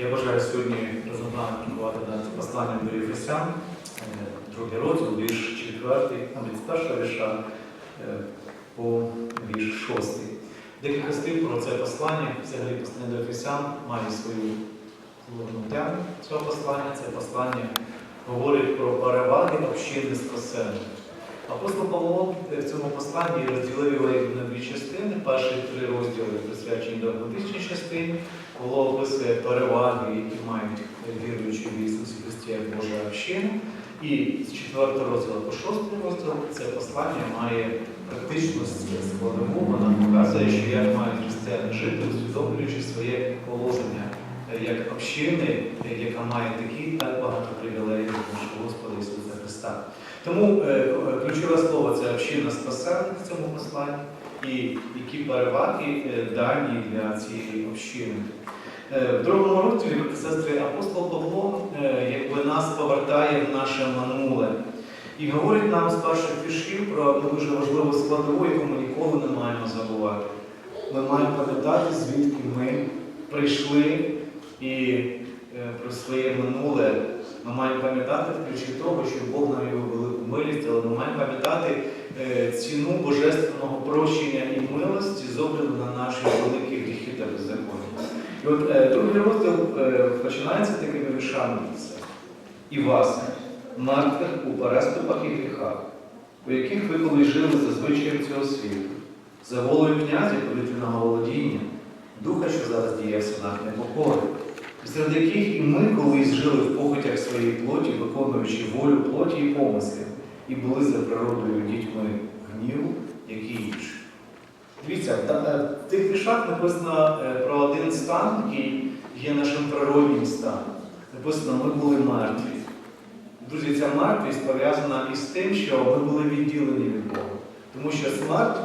Я бажаю сьогодні розглянути над посланням до Єфесян, другий розділ, вірш 4, навіть з першого вірша е, по вірш 6. Декілька слів про це послання, взагалі послання до Ефесян має свою головну тему цього послання. Це послання говорить про переваги общини спасення. Апостол Павло в цьому посланні розділив його на дві частини. Перші три розділи присвячені догматичній частині. Павло описує переваги, які мають віруючі в Ісусі Христі як Божа община. І з 4 розділу по 6 розділ це послання має практичну складову. Вона показує, що як мають християни жити, усвідомлюючи своє положення е, як общини, яка має такі так багато привілеїв нашого Господа Ісуса Христа. Тому е, ключове слово це община спасених в цьому посланні і які переваги е, дані для цієї общини. Е, В другому розділі, сестри, апостол Павло якби нас повертає в наше минуле і говорить нам з перших віршів про дуже важливу складову, яку ми ніколи не маємо забувати. Ми маємо пам'ятати, звідки ми прийшли і е, про своє минуле. Ми маємо пам'ятати ключі того, що Бог нам його велику милість, але ми маємо пам'ятати е, ціну божественного прощення і милості з на наші великі гріхи та беззаконня. І от е, другий розділ починається такими віршами. І вас, мертвих у переступах і гріхах, у яких ви колись жили за звичаєм цього світу, за волею князя повітряного володіння, духа, що зараз діє в синах непокори, серед яких і ми колись жили в похотях своєї плоті, виконуючи волю плоті і помислів, і були за природою дітьми гніву, як і інші. Дивіться, е, в тих віршах написано е, про один стан, який є нашим природнім станом. Написано, ми були мертві. Друзі, ця мертвість пов'язана із тим, що ми були відділені від Бога. Тому що смерть,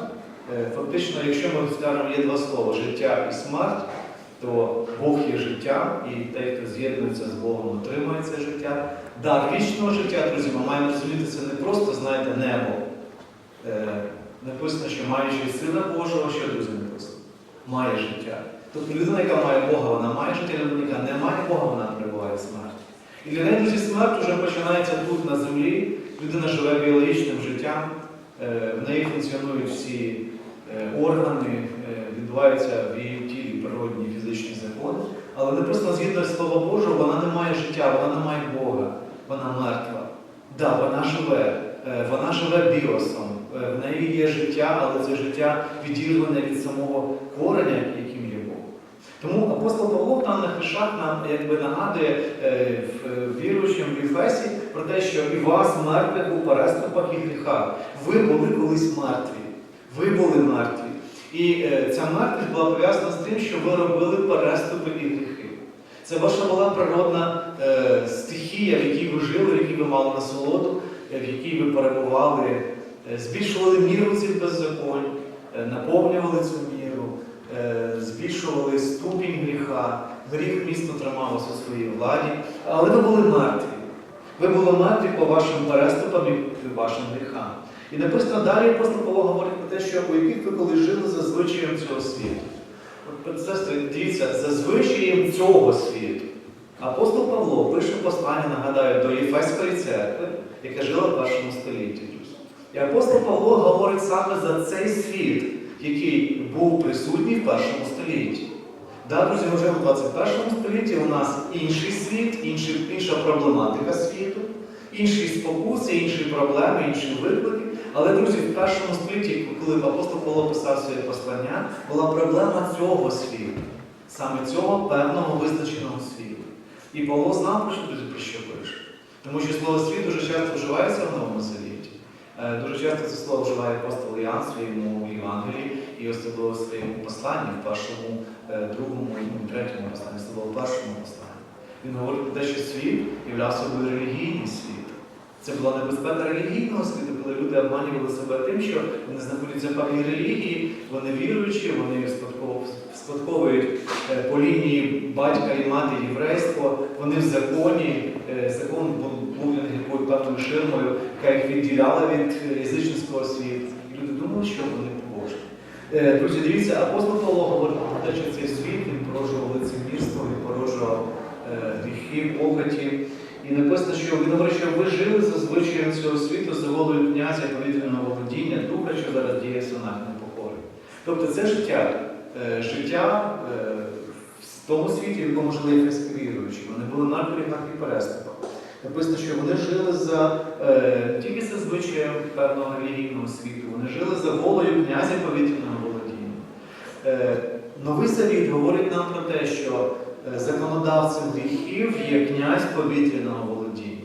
е, фактично, якщо ми скажемо, є два слова життя і смерть, то Бог є життя, і той, хто з'єднується з Богом, отримує це життя. Дар вічного життя, друзі, ми маємо розуміти, це не просто, знаєте, небо. Е, Написано, що маючи сина Божого, що друзі написано? Має життя. Тобто людина, яка має Бога, вона має життя, людина, яка не має Бога, вона перебуває в смерті. І для неї, друзі, смерть вже починається тут, на землі. Людина живе біологічним життям, е, в неї функціонують всі е, органи, е, відбуваються в її фізичні закони. Але написано, згідно з Слова Божого, вона не має життя, вона не має Бога, вона мертва. Да, вона живе, е, вона живе біосом, е, в неї є життя, але це життя відірване від самого кореня, яким є Бог. Тому апостол Павло в даних віршах нам якби нагадує е, віруючим в Ефесі про те, що і вас мертвих у переступах і гріхах. Ви були колись мертві. Ви були мертві. І е, ця мертвість була пов'язана з тим, що ви робили переступи і гріхи. Це ваша була природна е, стихія, в якій ви жили, в якій ви мали насолоду, е, в якій ви перебували, е, збільшували міру цих беззаконь, е, наповнювали цю міру, е, збільшували ступінь гріха, гріх місто трималося у своїй владі, але ви були мертві. Ви були мертві по вашим переступам і вашим гріхам. І написано далі апостол Павло говорить те, що у яких ви коли жили за звичаєм цього світу. От, дивіться, за звичаєм цього світу. Апостол Павло пише послання, нагадаю, до Єфеської церкви, яка жила в першому столітті. І апостол Павло говорить саме за цей світ, який був присутній в першому столітті. Да, друзі, ми вже в 21 столітті у нас інший світ, інша проблематика світу, інші спокуси, інші проблеми, інші виклики. Але, друзі, в першому столітті, коли апостол Павло писав своє послання, була проблема цього світу, саме цього певного визначеного світу. І Павло знав, про що про що пише. Тому що слово світ дуже часто вживається в Новому Завіті. Е, Дуже часто це слово вживає апостол Іоанн в своєму Євангелії і особливо в своєму посланні, в першому, е, другому і третьому посланні, особливо в першому посланні. Він говорить про те, що світ являв собою релігійний світ. Це була небезпека релігійного світу, коли люди обманювали себе тим, що вони знаходяться в певній релігії, вони віруючі, вони спадковують е, по лінії батька і мати єврейство, вони в законі, е, закон був для певною ширмою, яка їх відділяла від е, язичницького світу. Люди думали, що вони побожні. Е, Друзі, дивіться, апостол Павло говорить про те, що цей світ він породжував лицемірство, він породжував е, гріхи, похоті. І написано, що він говорить, що ви жили за звичаєм цього світу, за волею князя повітряного володіння, духа, що зараз діє в синах непокори. Тобто це життя, е, життя е, в тому світі, в якому жили ефеські віруючі. Вони були на берегах і переступах. Написано, що вони жили за е, тільки за звичаєм певного релігійного світу, вони жили за волею князя повітряного володіння. Новий Завіт говорить нам про те, що законодавцем гріхів є князь повітряного володіння.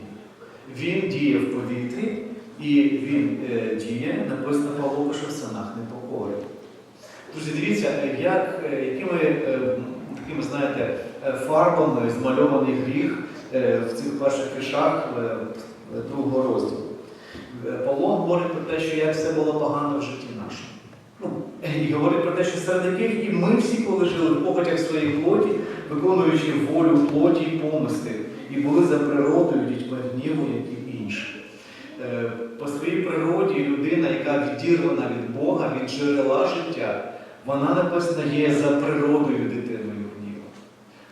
Він діє в повітрі і він е, діє, написано Павло пише в синах непокори. Друзі, дивіться, е, як, е, якими е, такими, знаєте, е, фарбами змальований гріх е, в цих перших віршах е, другого розділу. Е, Павло говорить про те, що як все було погано в житті нашому. І говорить про те, що серед яких і ми всі, коли жили в похотях своєї плоті, виконуючи волю плоті і помисли, і були за природою дітьми гніву, як і інші. Е, По своїй природі людина, яка відірвана від Бога, від джерела життя, вона написано є за природою дитиною гніву.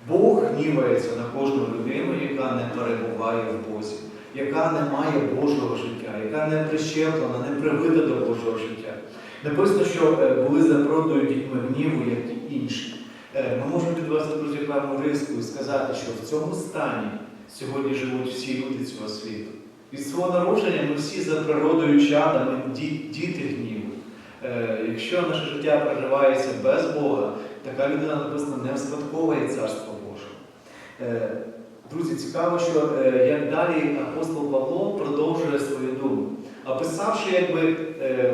Бог гнівається на кожну людину, яка не перебуває в Бозі, яка не має Божого життя, яка не прищеплена, не привита до Божого життя. Написано, що е, були за природою дітьми гніву, як і інші. Е, Ми можемо підвести друзі певну риску і сказати, що в цьому стані сьогодні живуть всі люди цього світу. Від свого народження ми всі за природою чадами діти гніву. Е, Якщо наше життя проживається без Бога, така людина написано не вспадковує Царство Боже. Друзі, цікаво, що як далі апостол Павло продовжує свою думку, описавши якби е,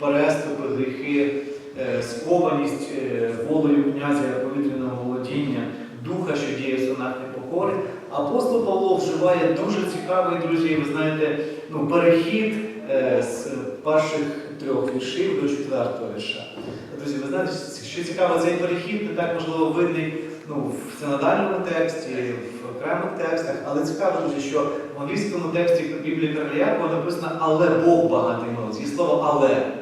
переступи, гріхи, е, скованість е, волею князя повітряного володіння, духа, що діє в синах непокори, апостол Павло вживає дуже цікавий, друзі, ви знаєте, ну, перехід е, з перших трьох віршів до четвертого вірша. Друзі, ви знаєте, що цікаво, цей перехід не так можливо видний ну, в синодальному тексті, в окремих текстах, але цікаво, друзі, що в англійському тексті Біблії Якова написано але Бог багатий милості. Є слово але.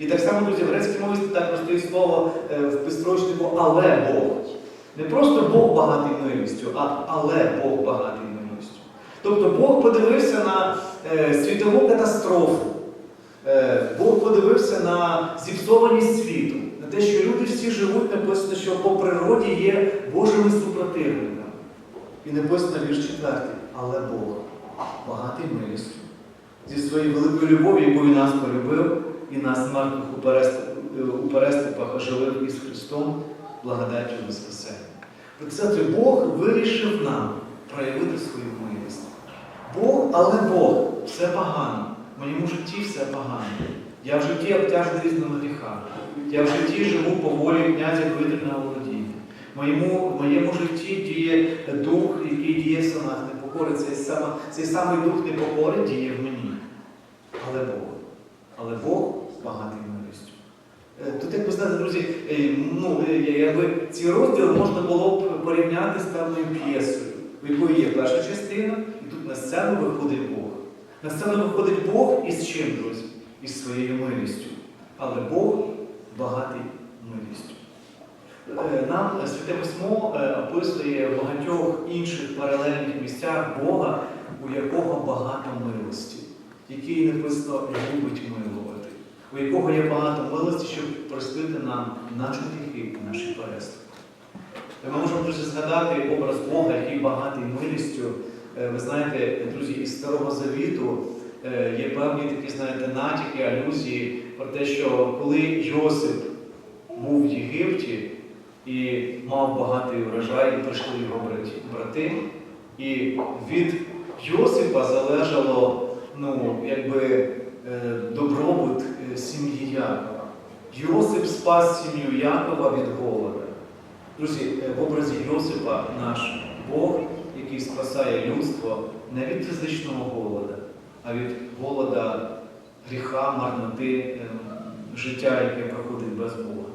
І так само, друзі, в грецькій мові також стоїть слово е, в підстрочнику але Бог. Не просто Бог багатий милістю, а але Бог багатий милістю. Тобто Бог подивився на е, світову катастрофу. Е, Бог подивився на зіпсованість світу, на те, що люди всі живуть, написано, що по природі є Божими супротивниками. І написано вірш четвертий, але Бог багатий милістю. Зі своєю великою любов'ю, якою нас полюбив, і нас мертвих у переступах, оживив із Христом, благодаттю спасення. Представте, Бог вирішив нам проявити свою милість. Бог, але Бог, все погано. В моєму житті все погано. Я в житті обтяжений різними гріхами. Я в житті живу по волі князя. В моєму, в моєму житті діє дух, який діє в санах непокори. Цей, цей самий дух непокори діє в мені. Але Бог. Але Бог багатий милістю. Е, Тут, як ви знаєте, друзі, е, ну, е, якби ці розділи можна було б порівняти з певною п'єсою, в якої є перша частина, і тут на сцену виходить Бог. На сцену виходить Бог із чим, друзі? Із своєю милістю. Але Бог багатий милістю. Нам Святе Письмо описує в багатьох інших паралельних місцях Бога, у якого багато милості, який написано любить милувати, у якого є багато милості, щоб простити нам наші гріхи і наші переступи. Ми можемо дуже згадати образ Бога, який багатий милістю. Е, Ви знаєте, друзі, із Старого Завіту е, є певні такі, знаєте, натяки, алюзії про те, що коли Йосип був в Єгипті і мав багатий урожай, і прийшли його брати, і від Йосипа залежало ну, якби, е, добробут сім'ї Якова. Йосип спас сім'ю Якова від голода. Друзі, е, в образі Йосипа наш Бог, який спасає людство не від фізичного голода, а від голода гріха, марноти, е, життя, яке проходить без Бога.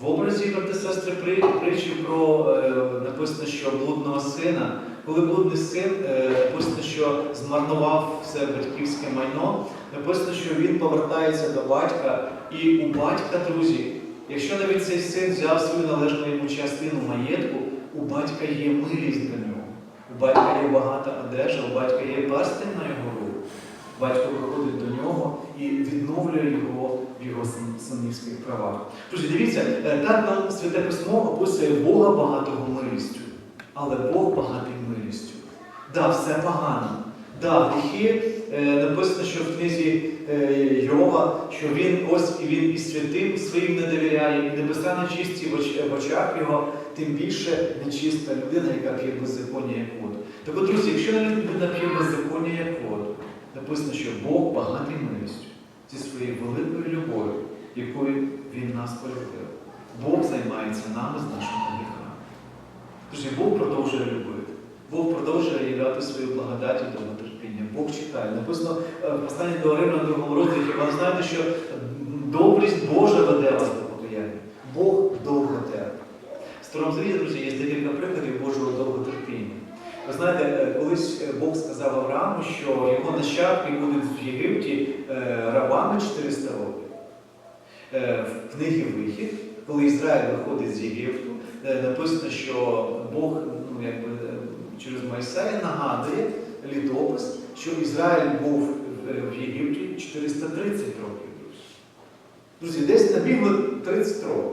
В образі, брати сестри, при- притчі про е, написано, що блудного сина, коли блудний син е, написано, що змарнував все батьківське майно, написано, що він повертається до батька, і у батька, друзі, якщо навіть цей син взяв свою належну йому частину маєтку, у батька є милість до нього. У батька є багата одежа, у батька є перстень на його руку. Батько приходить до нього і відновлює його в його син- синівських правах. Друзі, дивіться, е, так нам Святе Письмо описує Бога багатого милістю, але Бог багатий милістю. Да, все погано. Да, гріхи е, написано, що в книзі е, Йова, що він ось він і святим своїм не довіряє, і небеса нечисті в очах його, тим більше нечиста людина, яка п'є беззаконня як воду. Так от, друзі, якщо людина п'є беззаконня як воду, написано, що Бог багатий милістю зі своєю великою любов'ю, якою Він нас полюбив. Бог займається нами з нашими гріхами. Друзі, Бог продовжує любити. Бог продовжує являти свою благодать і довготерпіння. Бог чекає. Написано е, в посланні до Римлян на другому розділі, ви знаєте, що добрість Божа веде вас до покаяння. Бог довго терпить. В Старому Завіті, друзі, є декілька прикладів Божого довготерпіння. Ви знаєте, е, колись е, Бог сказав Аврааму, що його нащадки будуть в Єгипті рабами 400 років. В книгі Вихід, коли Ізраїль виходить з Єгипту, написано, що Бог ну, якби, через Майсея нагадує літопис, що Ізраїль був в- Єгипті 430 років. Друзі, десь набігли 30 років.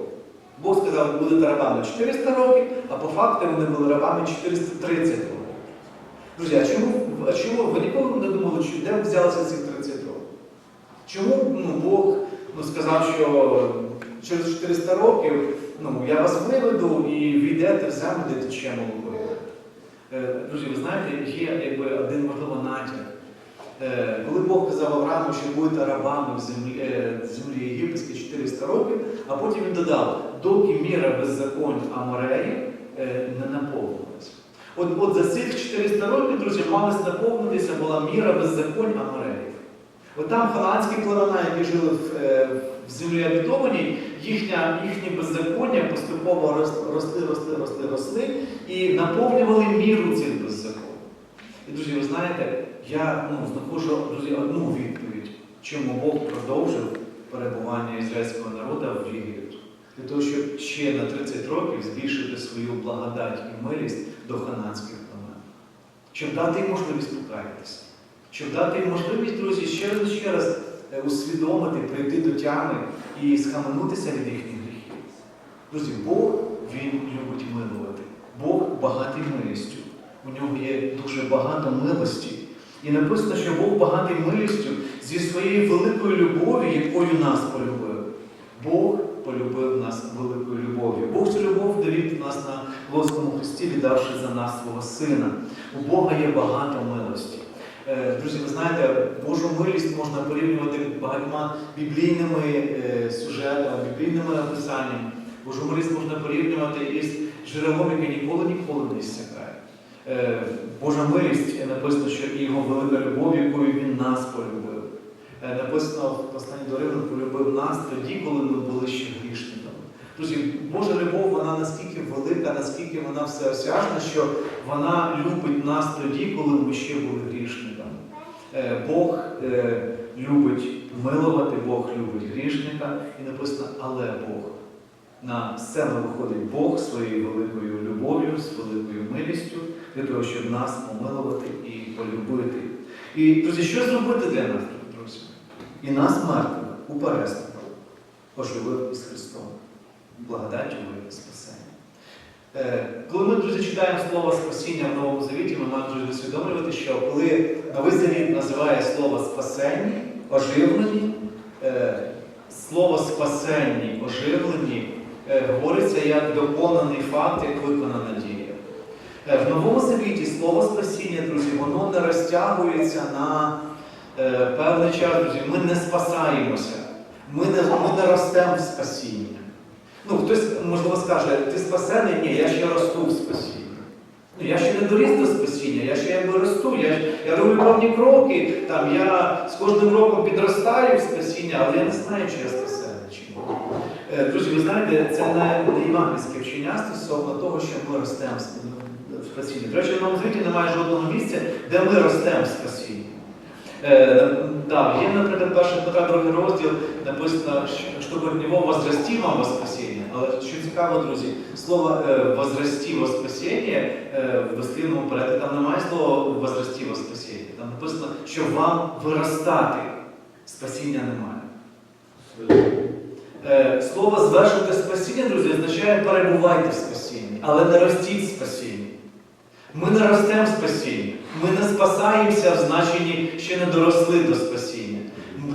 Бог сказав, ви будете рабами 400 років, а по факту вони були рабами 430 років. Друзі, а чому, а чому ви ніколи не думали, що де взялися ці 30 років? Чому ну, Бог ну, сказав, що через 400 років ну, я вас виведу і війдете в землю, де тече молоко? Е, Друзі, ви знаєте, є якби один можливо натяк. Е, Коли Бог казав Аврааму, що будете рабами в землі, е, землі єгипетській 400 років, а потім він додав, доки міра беззаконь Амореї не наповнилась. От, от за цих 400 років, друзі, мали наповнитися була міра беззаконь Амореїв. От там ханаанські племена, які жили в, в землі обітованій, їхня, їхні беззаконня поступово росли, росли, росли, росли і наповнювали міру цих беззаконь. І, друзі, ви знаєте, я ну, знаходжу друзі, одну відповідь, чому Бог продовжив перебування ізраїльського народу в Єгипту. Для того, щоб ще на 30 років збільшити свою благодать і милість до хананських племен. Щоб дати їм можливість покаятися. Щоб дати їм можливість, друзі, ще раз ще раз усвідомити, прийти до тями і схаменутися від їхніх гріхів. Друзі, Бог, Він любить милувати. Бог багатий милістю. У нього є дуже багато милості. І написано, що Бог багатий милістю зі своєю великою любов'ю, якою нас полюбив. Бог полюбив нас великою любов'ю. Бог цю любов довів нас на Лоскому Христі, віддавши за нас свого Сина. У Бога є багато милості. Е, Друзі, ви знаєте, Божу милість можна порівнювати багатьма біблійними е, сюжетами, біблійними описаннями. Божу милість можна порівнювати із джерелом, яке ніколи ніколи не іссякає. Е, Божа милість написано, що його велика любов, якою він нас полюбив. Написано в посланні до Римлян, полюбив нас тоді, коли ми були ще грішниками. Друзі, Божа любов, вона настільки велика, наскільки вона всеосяжна, що вона любить нас тоді, коли ми ще були Бог е, любить милувати, Бог любить грішника, і написано, але Бог. На сцену виходить Бог своєю великою любов'ю, з великою милістю, для того, щоб нас помилувати і полюбити. І, друзі, що зробити для нас, друзі? І нас, мертвих, у оживив із Христом. Благодаттю ви спасення. Е, Коли ми, друзі, читаємо слово спасіння в Новому Завіті, ми маємо друзі, усвідомлювати, що коли Новий Завіт називає слово спасенні, оживлені, е, слово спасенні, оживлені, е, говориться як доконаний факт, як виконана дія. В Новому Завіті слово спасіння, друзі, воно не розтягується на певний час, друзі. Ми не спасаємося, ми не, ми не ростемо в спасіння. Ну, хтось, можливо, скаже, ти спасений? Ні, я ще росту в спасінні. Ну, я ще не доріс до спасіння, я ще якби росту, я, я роблю певні кроки, там, я з кожним роком підростаю в спасіння, але я не знаю, чи я спасений чи ні. Е, Друзі, ви знаєте, це не, не євангельське вчення стосовно того, що ми ростемо в спасінні. До речі, в новому звіті немає жодного місця, де ми ростемо в спасінні. Е, да, є, наприклад, перший Петра, другий розділ, написано, щоб от нього возрасти вам во спасіння. Але що цікаво, друзі, слово е, возрасти во спасіння е, в дослівному перекладі там немає слова возрасти во спасіння. Там написано, що вам виростати. Спасіння немає. Слово звершувати спасіння, друзі, означає перебувайте в спасінні, але не ростіть в спасінні. Ми не ростемо в спасінні. Ми не спасаємося в значенні, ще не доросли до спасіння.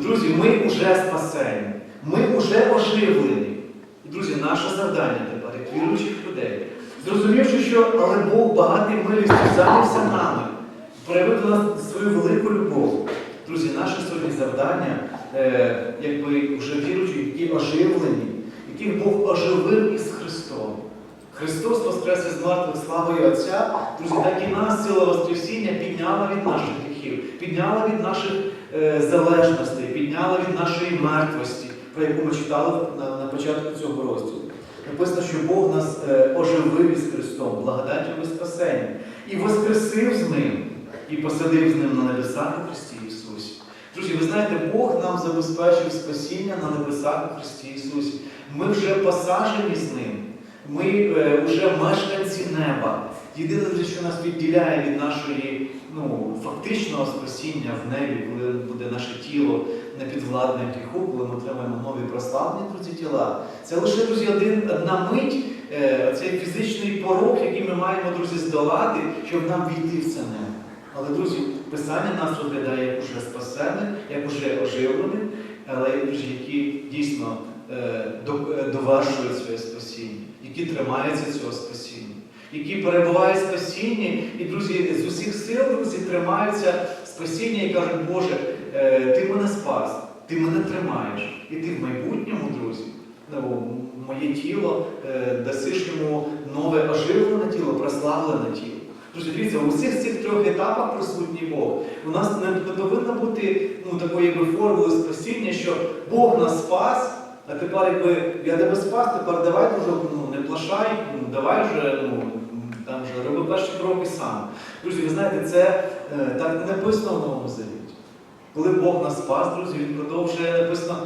Друзі, ми вже спасені. Ми вже оживлені. Друзі, наше завдання тепер, як віруючих людей, зрозумівши, що але Бог багатий милістю зайнявся нами, проявив нас свою велику любов. Друзі, наше сьогодні завдання, е, якби вже віруючі, які оживлені, яких Бог оживив із Христом. Христос воскрес із мертвих славою Отця, друзі, так і нас сила Воскресіння підняла від наших гріхів, підняла від наших е, залежностей, підняла від нашої мертвості, про яку ми читали на, на початку цього розділу. Написано, що Бог нас е, оживив із Христом, благодаттю і спасення, і воскресив з ним, і посадив з ним на небесах у Христі Ісусі. Друзі, ви знаєте, Бог нам забезпечив спасіння на небесах у Христі Ісусі. Ми вже посаджені з ним. Ми е, вже мешканці неба. Єдине, що нас відділяє від нашої ну, фактичного спасіння в небі, коли буде наше тіло непідвладне гріху, коли ми отримаємо нові прославлені друзі тіла. Це лише, друзі, один, одна мить, е, цей фізичний порог, який ми маємо, друзі, здолати, щоб нам війти в це небо. Але, друзі, Писання нас розглядає як уже спасених, як уже оживлених, але друзі, які дійсно е, до- е, своє спасіння, які тримаються цього спасіння, які перебувають в спасінні, і, друзі, з усіх сил, друзі, тримаються спасіння і кажуть, Боже, е, ти мене спас, ти мене тримаєш. І ти в майбутньому, друзі, ну, моє тіло дасиш йому нове оживлене тіло, прославлене тіло. Друзі, дивіться, у всіх цих трьох етапах присутній Бог. У нас не, повинно бути ну, такої формули спасіння, що Бог нас спас, а тепер якби я тебе спас, тепер давай вже ну, не плашай, ну, давай вже ну, там вже роби перші кроки сам. Друзі, ви знаєте, це е, так не написано в Новому Завіті. Коли Бог нас спас, друзі, він продовжує написано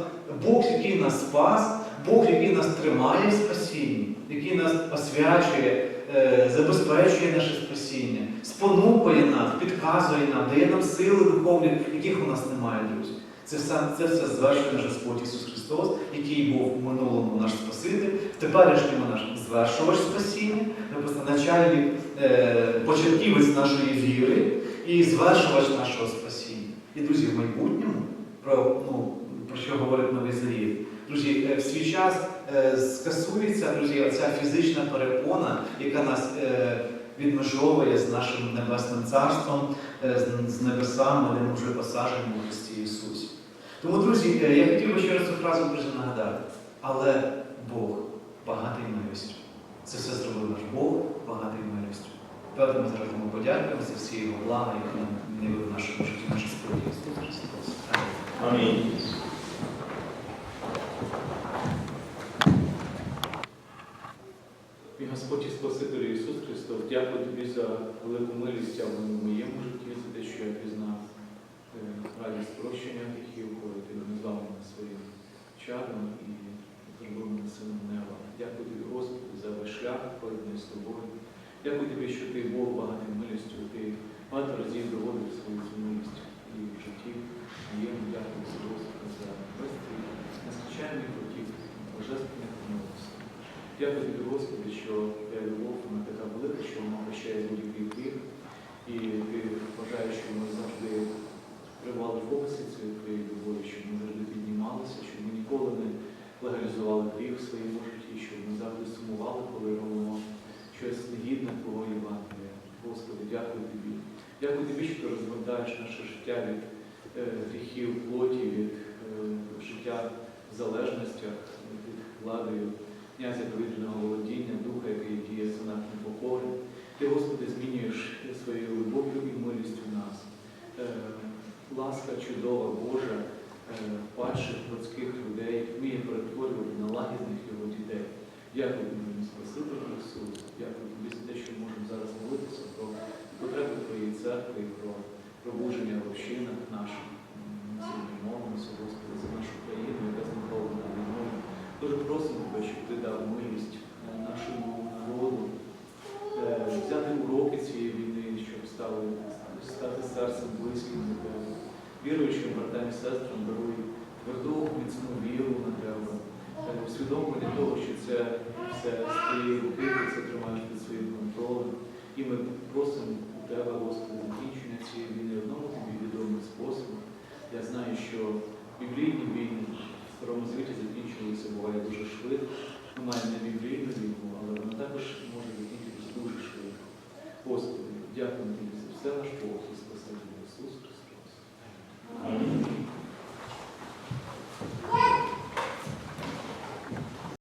Бог, який нас спас, Бог, який нас тримає в спасінні, який нас освячує, е, забезпечує наше спасіння, спонукує нас, підказує нам, дає нам сили духовні, яких у нас немає, друзі. Це все, це все звершує наш Господь Ісус який був в минулому наш Спаситель, в теперішньому наш звершувач спасіння, написано начальник, е, початківець нашої віри і звершувач нашого спасіння. І, друзі, в майбутньому, про, ну, про що говорить Новий Завіт, друзі, е, в свій час е, скасується, друзі, оця фізична перепона, яка нас е, відмежовує з нашим небесним царством, е, з небесами, де ми вже посаджені у Христі Ісусі. Тому, друзі, е, я хотів би ще раз цю фразу друзі, нагадати. Але Бог багатий милістю. Це все зробив наш Бог багатий милістю. Певно, ми зараз йому подякуємо за всі його блага, які нам вмінили в нашому житті, наш Господь Ісус Христос. Амінь. Амінь. Мій Господь і Спаситель Ісус Христос, дякую тобі за велику милість в моєму житті, за те, що я пізнав е, радість прощення гріхів, коли ти назвав своїм чадом і зробив сином неба. Дякую тобі, Господи, за весь шлях, пройдений з тобою. Дякую тобі, що ти Бог багатий милістю, ти багато разів доводив свою цю милість і в житті моєму. Дякую тобі, Господи, за весь твій нескінченний потік божественних милостей. Дякую тобі, Господи, що твоя любов вона така велика, що вона прощає будь-який гріх. І ти бажаєш, щоб ми завжди тривали в фокусі цієї твоєї любові, щоб ми завжди піднімалися, щоб ми ніколи не легалізували гріх в своєму житті, щоб ми завжди сумували, коли робимо щось негідне Твого Євангелія. Господи, дякую тобі. Дякую тобі, що ти розвертаєш наше життя від е, гріхів плоті, від е, життя в залежностях, від владою князя повітряного володіння, духа, який діє за нас непокори. Ти, Господи, змінюєш своєю любов'ю і милістю нас ласка чудова Божа е, падших людських людей вміє перетворювати на лагідних його дітей. Дякую мені Спасителю Ісусу, дякую тобі за те, що ми можемо зараз молитися про потреби твоєї церкви про пробудження в общинах наших змінованих, Господи, за нашу країну, яка знаходиться на війною. Дуже просимо тебе, щоб ти дав милість е, нашому народу е, взяти уроки цієї війни, щоб стали стати серцем близьким до тебе віруючим братам і сестрам дарує тверду, міцну віру на тебе, усвідомлення того, що це все з твоєї руки, це тримаєш під своїм контролем. І ми просимо у тебе, Господи, закінчення цієї війни одному тобі відомий способом. Я знаю, що біблійні війни в старому світі закінчувалися, буває дуже швидко. Ми маємо не біблійну війну, але вона також може закінчитися дуже швидко. Господи, дякую тобі.